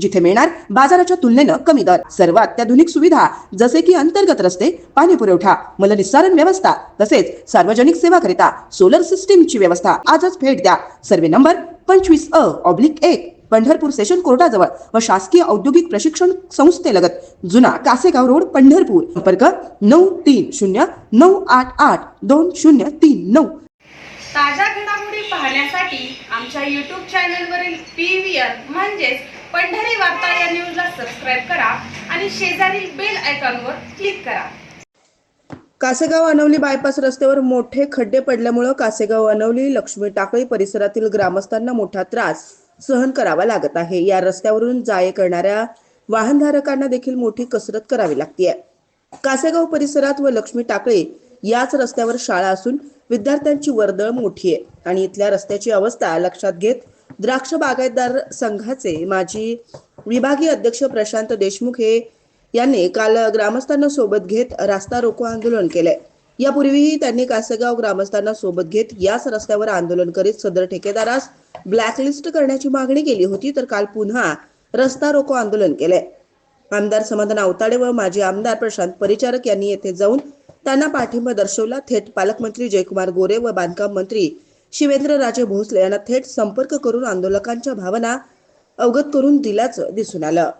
जिथे मिळणार बाजाराच्या तुलनेनं कमी दर. सर्व अत्याधुनिक सुविधा जसे की अंतर्गत रस्ते पाणी पुरवठा मलनिस्सारण व्यवस्था तसेच सार्वजनिक सेवाकरिता सोलर सिस्टीमची व्यवस्था आजच भेट द्या. सर्वे नंबर पंचवीस अ ऑब्लिक एक पंढरपूर सेशन कोर्टाजवळ व शासकीय औद्योगिक प्रशिक्षण संस्थेलगत जुना कासेगाव रोड पंढरपूर. संपर्क नऊ तीन शून्य नऊ आठ आठ दोन शून्य तीन नऊ. ताज्या घडामोडी पाहण्यासाठी आमच्या यूट्यूब चॅनलवरील पी व्ही आर म्हणजेच पंढरी वार्ता या न्यूजला सबस्क्राईब करा आणि शेजारील बेल आयकॉनवर क्लिक करा. कासेगाव अनवली बायपास रस्त्यावर मोठे खड्डे पडल्यामुळं कासेगाव अनवली लक्ष्मी टाकळी परिसरातील ग्रामस्थांना मोठा त्रास सहन करावा लागत आहे. या रस्त्यावरून जाये करणाऱ्या वाहनधारकांना देखील मोठी कसरत करावी लागते कासेगाव परिसरात व लक्ष्मी टाकळी याच रस्त्यावर शाळा असून विद्यार्थ्यांची वर्दळ मोठी आहे. आणि इथल्या रस्त्याची अवस्था लक्षात घेत द्राक्ष बागायतदार संघाचे माजी विभागीय अध्यक्ष प्रशांत देशमुख हे यांनी काल ग्रामस्थांना सोबत घेत रास्ता रोको आंदोलन केलंय. यापूर्वीही त्यांनी कासेगाव ग्रामस्थांना सोबत घेत याच रस्त्यावर आंदोलन करीत सदर ठेकेदारास ब्लॅकलिस्ट करण्याची मागणी केली होती तर काल पुन्हा रस्ता रोको आंदोलन केलंय. आमदार समाधान आवताडे व माजी आमदार प्रशांत परिचारक यांनी येथे जाऊन त्यांना पाठिंबा दर्शवला. थेट पालकमंत्री जयकुमार गोरे व बांधकाम मंत्री शिवेंद्र राजे भोसले यांना थेट संपर्क करून आंदोलकांच्या भावना अवगत करून दिल्याचं दिसून आलं.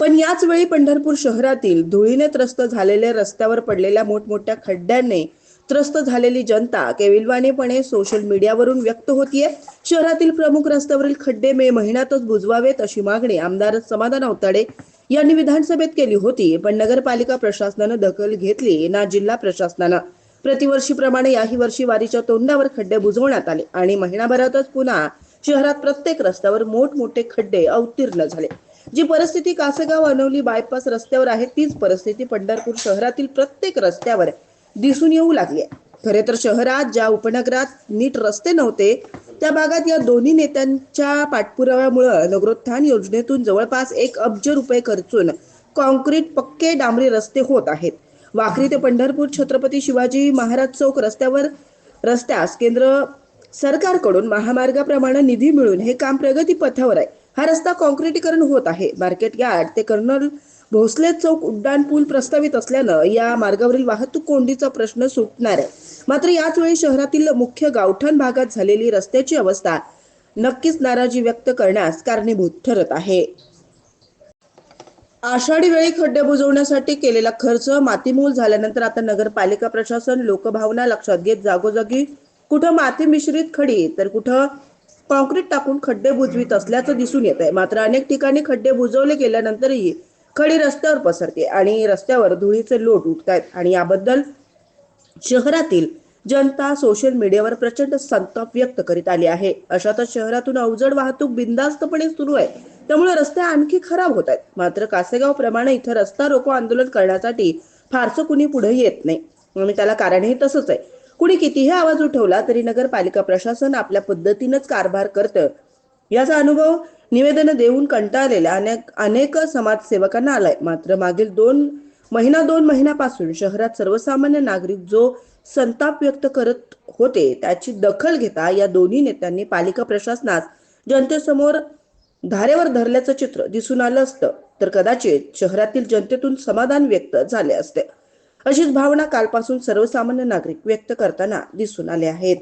पण याच वेळी पंढरपूर शहरातील धुळीने त्रस्त झालेल्या रस्त्यावर पडलेल्या मोठमोठ्या खड्ड्यांनी त्रस्त झालेली जनता केविलवाणीपणे सोशल मीडियावरून व्यक्त होतीये. शहरातील प्रमुख रस्त्यावरील खड्डे मे महिन्यातच बुजवावेत अशी मागणी आमदार समाधान अवताडे यांनी विधानसभेत केली होती पण नगरपालिका प्रशासनानं दखल घेतली ना जिल्हा प्रशासनानं. प्रतिवर्षीप्रमाणे याही वर्षी वारीच्या तोंडावर खड्डे बुजवण्यात आले आणि महिनाभरातच पुन्हा शहरात प्रत्येक रस्त्यावर मोठमोठे खड्डे अवतीर्ण झाले. जी परिस्थिती कासेगाव अनवली बायपास रस्त्यावर आहे तीच परिस्थिती पंढरपूर शहरातील प्रत्येक रस्त्यावर दिसून येऊ लागली आहे. खरे तर शहरात ज्या उपनगरात नीट रस्ते नव्हते त्या भागात या दोन्ही नेत्यांच्या पाठपुराव्यामुळे नगरोत्थान योजनेतून जवळपास एक अब्ज रुपये खर्चून कॉन्क्रीट पक्के डांबरी रस्ते होत आहेत. वाखरी ते पंढरपूर छत्रपती शिवाजी महाराज चौक रस्त्यावर रस्त्यास केंद्र सरकारकडून महामार्गाप्रमाणे निधी मिळून हे काम प्रगती पथावर आहे. हा रस्ता कॉन्क्रिटीकरण होत आहे. मार्केट यार्ड ते कर्नल भोसले चौक उड्डाण पूल प्रस्तावित असल्यानं या मार्गावरील वाहतूक कोंडीचा प्रश्न सुटणार आहे. मात्र याच वेळी शहरातील मुख्य गावठाण भागात झालेली रस्त्याची अवस्था नक्कीच नाराजी व्यक्त करण्यास कारणीभूत ठरत आहे. आषाढी वेळी खड्डे बुजवण्यासाठी केलेला खर्च मातीमूल झाल्यानंतर आता नगरपालिका प्रशासन लोकभावना लक्षात घेत जागोजागी कुठं माती मिश्रित खडी तर कुठं कॉन्क्रीट टाकून खड्डे बुजवीत असल्याचं दिसून येत आहे मात्र अनेक ठिकाणी खड्डे बुजवले गेल्यानंतरही खडी रस्त्यावर पसरते आणि रस्त्यावर धुळीचे लोट उठत आहेत आणि याबद्दल शहरातील जनता सोशल मीडियावर प्रचंड संताप व्यक्त करीत आली आहे. अशातच शहरातून अवजड वाहतूक बिनधास्तपणे सुरू आहे. त्यामुळे रस्ते आणखी खराब होत आहेत. मात्र कासेगाव प्रमाणे इथं रस्ता रोको आंदोलन करण्यासाठी फारसं कुणी पुढे येत नाही. आणि त्याला कारणही तसंच आहे. कुणी कितीही आवाज उठवला तरी नगरपालिका प्रशासन आपल्या पद्धतीनंच कारभार करतं. याचा अनुभव निवेदन देऊन कंटाळलेल्या अनेक अनेक समाजसेवकांना आलाय. मात्र मागील दोन महिना दोन महिन्यापासून शहरात सर्वसामान्य नागरिक जो संताप व्यक्त करत होते. त्याची दखल घेता या दोन्ही नेत्यांनी पालिका प्रशासनास जनतेसमोर धारेवर धरल्याचं चित्र दिसून आलं असतं. तर कदाचित शहरातील जनतेतून समाधान व्यक्त झाले असते. अशीच भावना कालपासून सर्वसामान्य नागरिक व्यक्त करताना दिसून आले आहेत.